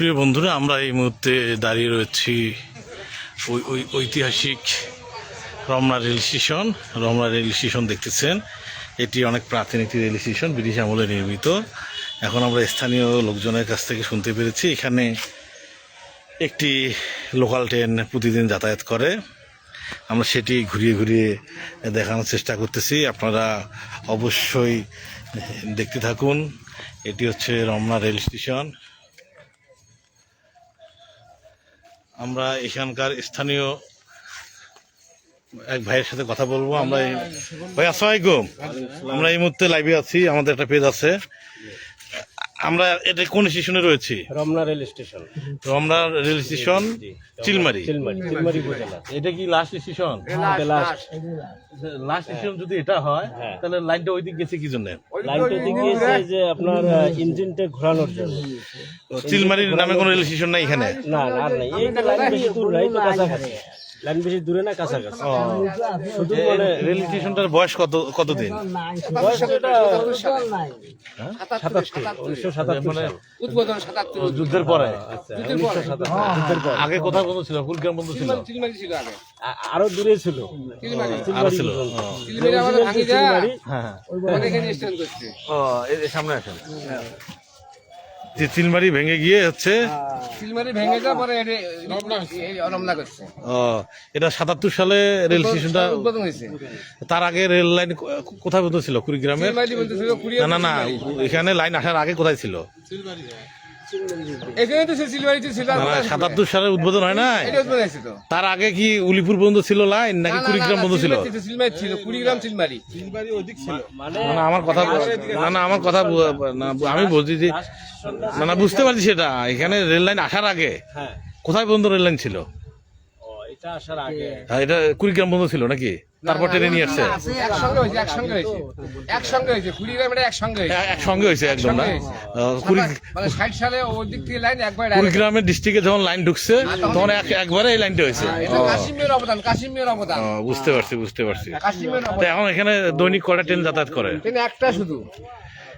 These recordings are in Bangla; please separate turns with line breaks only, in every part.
প্রিয় বন্ধুরা, আমরা এই মুহূর্তে দাঁড়িয়ে রয়েছি ওই ওই ঐতিহাসিক Ramna rail station. Ramna rail station দেখতেছেন। এটি অনেক প্রাচীন একটি রেল স্টেশন, ব্রিটিশ আমলে নির্মিত। এখন আমরা স্থানীয় লোকজনের কাছ থেকে শুনতে পেরেছি, এখানে একটি লোকাল ট্রেন প্রতিদিন যাতায়াত করে। আমরা সেটি ঘুরিয়ে ঘুরিয়ে দেখানোর চেষ্টা করতেছি। আপনারা অবশ্যই দেখতে থাকুন। এটি হচ্ছে রমনা রেল স্টেশন। আমরা এখানকার স্থানীয় এক ভাইয়ের সাথে কথা বলব। আমরা ভাই আসসালামাইকুম আমরা এই মুহূর্তে লাইভে আছি। আমাদের একটা পেজ আছে। আমরা এটা কোন স্টেশনে রয়েছি?
Ramna rail station.
Ramna rail station Chilmari.
Chilmari Chilmari
এটা কি last station
last
last station যদি এটা হয়
হ্যাঁ।
তাহলে লাইনটা ওই দিক গেছে কি জন্য?
লাইনটা দিকে গিয়েছে যে আপনার ইঞ্জিনটা ঘোরানোর জন্য।
চিলমারির নামে কোনো রেল স্টেশন নাই এখানে?
না না আর নাই। এই লাইন বেশি দূর নাই তো কাছাকাছি। লাইন বেশি দূরে না কাছাকাছি? শুধু মানে
রেল স্টেশনটার বয়স কত কতদিন?
বয়স এটা সাতাত্তর। উনিশশো সাতাত্তর
মানে।
উদ্বোধন সাতাত্তর।
যুদ্ধের পরে?
আচ্ছা। যুদ্ধের পর।
আগে কোথায় বন্ধ ছিল? কুলগ্রাম বন্ধ ছিল?
আরও দূরে ছিল।
আরও ছিল। ও,
চিলমারি আমাদের ভাঙি যা
চিলমারি
হ্যাঁ হ্যাঁ।
আমাদের এখানে স্ট্যান্ড করছে।
ও এ- এ সামনে আসেন। যে চিলমারি ভেঙে গিয়ে হচ্ছে
চিলমারি ভেঙে যা পরে এটা রমনা করছে।
ও এটা সাতাত্তর সালে রেল স্টেশনটা
উদ্বোধন হয়েছে।
তার আগে রেল লাইন কোথায় বন্ধ ছিল?
কুড়িয়ে
না না না এখানে লাইন আসার আগে কোথায় ছিল? না না? সাতাত্তর সালে উদ্বোধন হয় নাই?
এটা উদ্বোধন হয়েছে তো।
তার আগে কি উলিপুর বন্ধ ছিল লাইন নাকি
না, না,
কুড়িগ্রাম বন্ধ ছিল?
মানে
না না আমার কথা না না আমার কথা না আমি বলছি যে না না বুঝতে পারছি সেটা। এখানে রেল লাইন আসার আগে
হ্যাঁ।
কোথায় বন্ধ রেল লাইন ছিল?
ও এটা আসার আগে।
হ্যাঁ, এটা কুড়িগ্রাম বন্ধ ছিল নাকি? তারপর টেনে নিয়ে আসছে।
একসঙ্গে হয়েছে একসঙ্গে হয়েছে। একসঙ্গে হয়েছে কুড়িগ্রাম এটা একসঙ্গে হয়েছে।
একসঙ্গে হয়েছে একদম না?
একসঙ্গে
আহ, কুড়ি
মানে ষাট সালে ওর দিক থেকে লাইন একবার
কুড়িগ্রামের ডিস্ট্রিক্টে যখন লাইন ঢুকছে তখন এক- একবারে এই লাইনটা হয়েছে।
এটা অবদান কাশ্মীর অবদান।
বুঝতে পারছি বুঝতে পারছি। এখন এখানে দৈনিক কটা ট্রেন যাতায়াত করে?
ট্রেন একটা শুধু।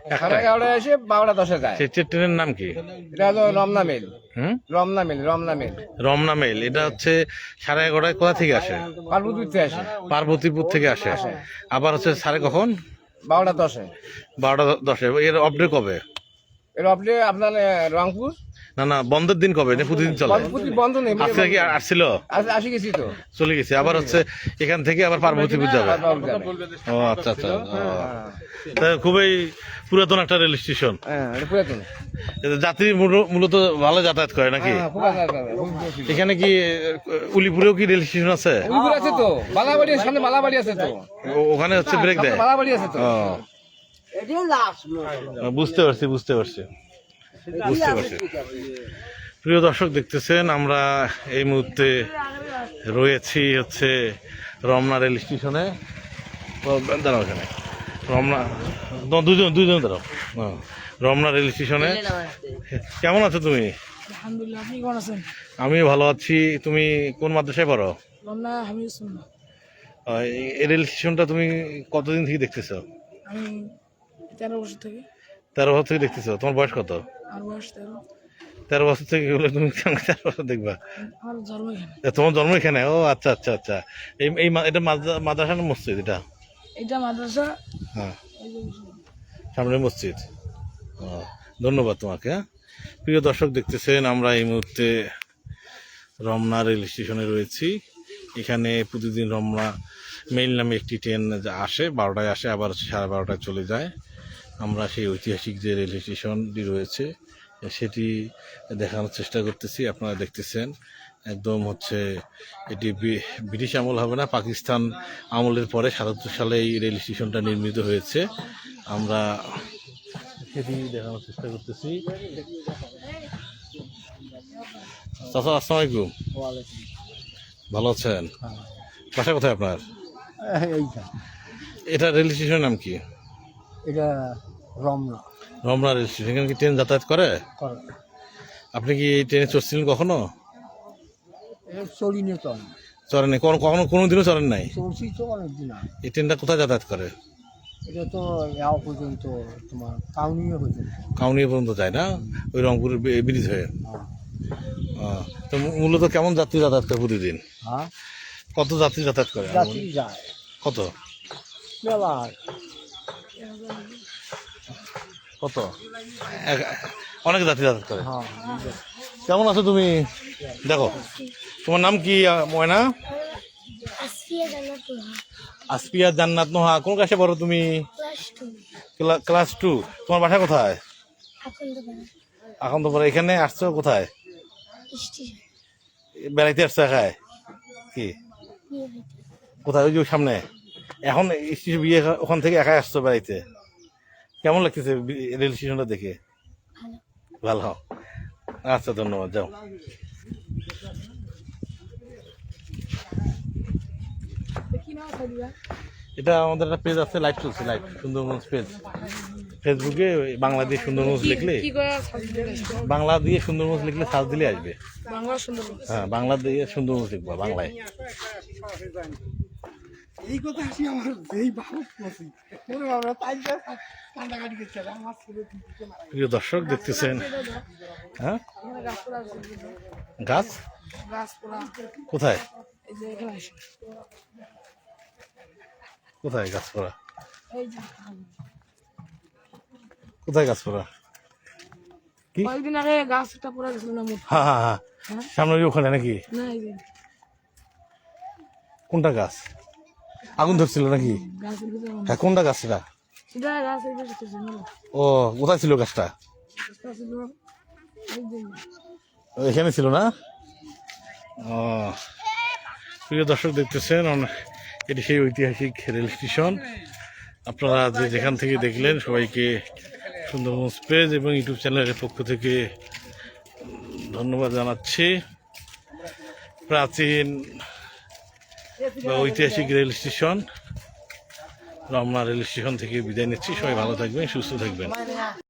এগারোটায় এসে বারোটা দশে যায়।
সে সে ট্রেনের নাম কি?
এটা হলো রমনা মিল।
হুম?
Ramna mill Ramna mill.
Ramna mail এটা হচ্ছে সাড়ে এগারোটায় কোথা থেকে আসে?
পার্বতীপুর থেকে আসে।
পার্বতীপুর থেকে আসে। আবার হচ্ছে সাড়ে কখন?
বারোটা দশে।
বারোটা দশে। এর অপডে কবে?
এর অপডে আপনার রংপুর।
না না বন্ধের দিন কবে? না প্রতিদিন চলে।
বন্ধ নেই
আজকে কি আসছিল?
আস- গেছি তো।
চলে গেছে। আবার হচ্ছে এখান থেকে আবার পার্বতীপুর যাবে।
যাবে।
ও আচ্ছা আচ্ছা তা খুবই পুরাতন একটা রেল স্টেশন।
হ্যাঁ পুরাতন।
যাত্রী মূল- মূলত ভালো যাতায়াত করে নাকি?
হ্যাঁ।
এখানে কি উলিপুরেও কি রেল স্টেশন আছে?
আছে তো। বালাবাড়ি সামনে বালাবাড়ি আছে তো।
ও- ওখানে হচ্ছে ব্রেক দেয়।
বালাবাড়ি আছে তো।
বুঝতে পারছি বুঝতে পারছি। বুঝতে পারছি। প্রিয় দর্শক দেখতেছেন আমরা এই মুহূর্তে রয়েছি হচ্ছে রমনা রেল স্টেশনে। দাঁড়াও এখানে। রমনা দ- দুজন দুজন দাঁড়াও। হ্যাঁ, রমনা রেল স্টেশনে। কেমন আছো তুমি? আমি ভালো আছি। তুমি কোন মাদ্রাসায় পড়ো? এই রেল স্টেশনটা তুমি কতদিন থেকে দেখতেছো?
তেরো বছর থেকে।
তেরো বছর থেকে দেখতেছো। তোমার বয়স কত?
আর বয়স তেরো।
তেরো বছর থেকে হলে তুমি তেরো বছর দেখবা? তোমার জন্ম এখানে? ও আচ্ছা আচ্ছা আচ্ছা। এই এই এটা মাদ্রা- মাদ্রাসা না মসজিদ এটা?
এটা মাদ্রাসা।
হ্যাঁ। সামনে মসজিদ। ধন্যবাদ তোমাকে হ্যাঁ? প্রিয় দর্শক দেখতেছেন আমরা এই মুহূর্তে রমনা রেল স্টেশনে রয়েছি। এখানে প্রতিদিন রমনা মেইল নামে একটি ট্রেন আসে বারোটায় আসে আবার সাড়ে বারোটায় চলে যায়। আমরা সেই ঐতিহাসিক যে রেল স্টেশনটি রয়েছে সেটি দেখানোর চেষ্টা করতেছি। আপনারা দেখতেছেন একদম হচ্ছে এটি ব্রিটিশ আমল হবে না পাকিস্তান আমলের পরে সাতাত্তর সালে এই রেল স্টেশনটা নির্মিত হয়েছে। আমরা সেটি দেখানোর চেষ্টা করতেছি। চাচা আসসালাম আলাইকুম ভালো আছেন? বাসা কোথায় আপনার? এটা রেল স্টেশনের নাম কি?
এটা রমনা।
রমনা রেল স্টেশন এখানে কি ট্রেন যাতায়াত করে?
কর।
আপনি কি এই ট্রেনে চড়ছিলেন কখনো?
চলিনে চল
চড়েন কখনো কখনো কোনোদিনও চড়েন নাই?
চলছি তো অনেকদিন আগে।
এই ট্রেনটা কোথায় যাতায়াত করে?
এটা তো যাওয়া পর্যন্ত তোমার কাউনিও পর্যন্ত।
কাউনিয়া পর্যন্ত যায় না? ওই রংপুরের বে- ব্রিজ হয়ে।
হ্যাঁ।
আহ, তো মূ- মূলত কেমন যাত্রী যাতায়াত করে প্রতিদিন?
হ্যাঁ।
কত যাত্রী যাতায়াত করে?
যাত্রী যায়।
কত?
মেলা
কত? অনেক যাত্রী যাতায়াত করে কেমন আছো তুমি? দেখো তোমার নাম কি ময়না? আসপিয়া জান্নাত নোহা। কোন ক্লাসে পড়ো তুমি?
ক্লাস টু
ক্লা- ক্লাস টু তোমার বাসা কোথায়?
এখন তো
এখন আসছো কোথায়? বেড়াইতে আসছো একায় কি? কোথায়? ওই যে সামনে। এখন স্টেশন বিয়ে ওখান থেকে একাই আসছো বেড়াইতে? কেমন লাগতেছে রেল স্টেশনটা দেখে?
ভালো।
ভালো। আচ্ছা ধন্যবাদ যাও। এটা আমাদের একটা পেজ আছে লাইভ চলছে লাইভ সুন্দরগঞ্জ পেজ ফেসবুকে ওই বাংলা দিয়ে সুন্দরগঞ্জ লিখলে বাংলা দিয়ে সুন্দরগঞ্জ লিখলে সার্চ দিলে আসবে। হ্যাঁ বাংলা দিয়ে সুন্দরগঞ্জ লিখবা বাংলায়।
এই কথা আসি আমার এই বাবু
প্রিয় দর্শক দেখতেছেন? হ্যাঁ? গাছ কোথায়? কোথায় গাছ পড়া কোথায় গাছ পড়া কি?
কয়েকদিন আগে গাছটা পড়ে গেছিল না মোট।
হ্যাঁ হ্যাঁ হ্যাঁ। সামনে ওখানে নাকি? কোনটা গাছ? আগুন ধরছিল নাকি? হ্যাঁ কোনটা গাছ সেটা
সেটা গাছ এই পাশে ছিল না
ও কোথায় ছিল গাছটা?
গাছটা
এখানে ছিল না? ও প্রিয় দর্শক দেখতেছেন এটি সেই ঐতিহাসিক রেল স্টেশন। আপনারা যে যেখান থেকে দেখলেন সবাইকে সুন্দরবন পেজ এবং ইউটিউব চ্যানেলের পক্ষ থেকে ধন্যবাদ জানাচ্ছি। প্রাচীন বা ঐতিহাসিক rail station. Ramna rail station থেকে বিদায় নিচ্ছি। সবাই ভালো থাকবেন, সুস্থ থাকবেন।